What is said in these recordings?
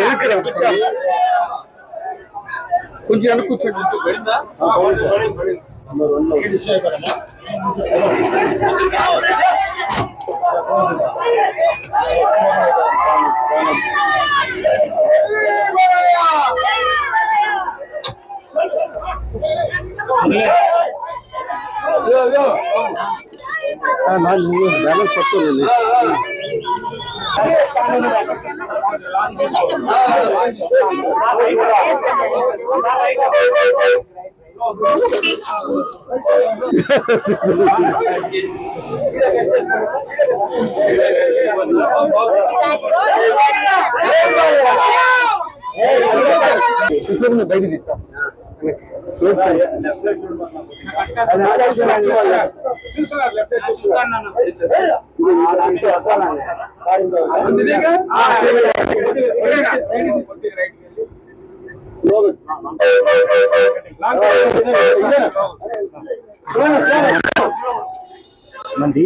இருக்கிறேன் கொஞ்சம் எனக்கு Yeah, yeah. बैलेंस पत्ते ले ले बैठ நன்றி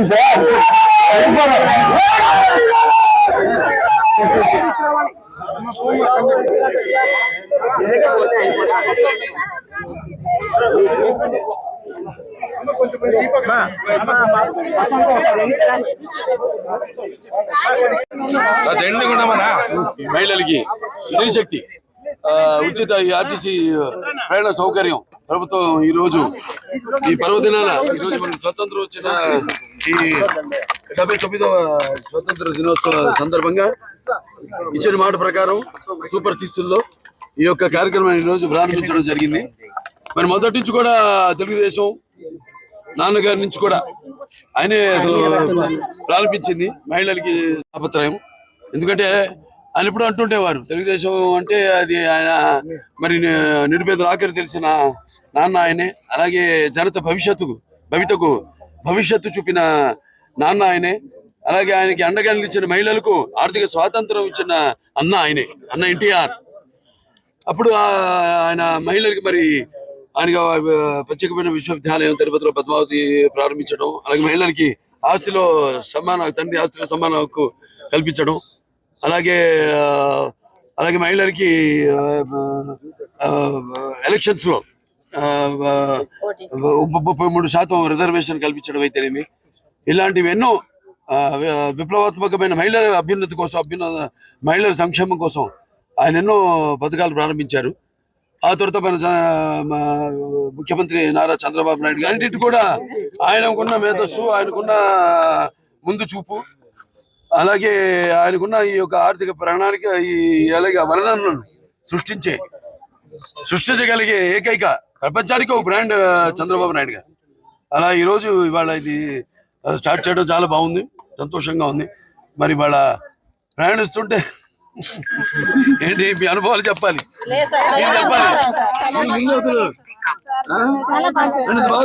சார் మీటింగ్ కూడా మన మహిళలకి స్త్రీశక్తి. ఉచిత ఈ ఆర్టీసీ ప్రయాణ సౌకర్యం ప్రభుత్వం ఈ రోజు ఈ పర్వదినాన ఈ రోజు స్వతంత్రం వచ్చిన ఈ డెబ్బై తొమ్మిదవ స్వతంత్ర దినోత్సవ సందర్భంగా ఇచ్చిన మాట ప్రకారం సూపర్ సిక్స్లో ఈ యొక్క కార్యక్రమం ఈ రోజు ప్రారంభించడం జరిగింది. మరి మొదటి నుంచి కూడా తెలుగుదేశం నాన్నగారి నుంచి కూడా ఆయనే ప్రారంభించింది మహిళలకి తాపత్రయం ఎందుకంటే ఆయన ఎప్పుడు అంటుండేవారు తెలుగుదేశం అంటే అది ఆయన మరి ని- నిరుపేదల ఆఖరి తెలిసిన నాన్న ఆయనే అలాగే జనత భవిష్యత్తుకు భవితకు భవిష్యత్తు చూపిన నాన్న ఆయనే అలాగే ఆయనకి అండగా నిలిచిన మహిళలకు ఆర్థిక స్వాతంత్రం ఇచ్చిన అన్న ఆయనే అన్న ఎన్టీఆర్. అప్పుడు ఆయన మహిళలకి మరి ఆయన ప్రత్యేకమైన విశ్వవిద్యాలయం తిరుపతిలో పద్మావతి ప్రారంభించడం అలాగే మహిళలకి ఆస్తిలో సమాన తండ్రి ఆస్తిలో సమాన హక్కు కల్పించడం అలాగే అలాగే మహిళలకి ఎలక్షన్స్లో ముప్పై మూడు శాతం రిజర్వేషన్ కల్పించడం అయితేనేమి. ఇలాంటివి ఎన్నో విప్లవాత్మకమైన మహిళల అభ్యున్నతి కోసం అభ్యున్న మహిళల సంక్షేమం కోసం ఆయన ఎన్నో పథకాలు ప్రారంభించారు. ఆ తర్వాత మన ముఖ్యమంత్రి నారా చంద్రబాబు నాయుడు గారి కూడా ఆయనకున్న మేధస్సు ఆయనకున్న ముందు చూపు అలాగే ఆయనకున్న ఈ యొక్క ఆర్థిక ప్రణాళిక ఈ అలాగే వర్ణనను సృష్టించే సృష్టించగలిగే ఏకైక ప్రపంచానికి ఒక బ్రాండ్ చంద్రబాబు నాయుడు గారు. అలా ఈరోజు ఇవాళ ఇది స్టార్ట్ చేయడం చాలా బాగుంది సంతోషంగా ఉంది. మరి ఇవాళ ప్రయాణిస్తుంటే ఏంటి? మీ అనుభవాలు చెప్పాలి. చెప్పాలి? బాగా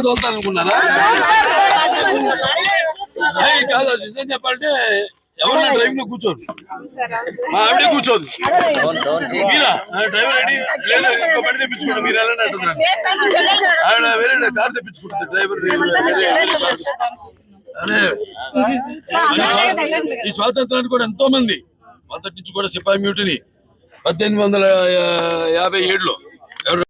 ఏయ్, కాదు నిజం చెప్పాలంటే ఎవరన్నా డ్రైవింగ్లో కూర్చోదు. మా ఆవిడే కూర్చోదు. మీరా? Driver ready? లేదు ఇంకో బండి తెప్పించుకోండి మీరు వెళ్ళండి అంటున్నారు ఆవిడ వేరే కార్ తెప్పించుకుంటుంది డ్రైవర్. అదే. ఈ స్వాతంత్రానికి కూడా ఎంతో మంది మొదటి నుంచి కూడా సిపాయి మ్యూటిని పద్దెనిమిది వందల యాభై ఏడులో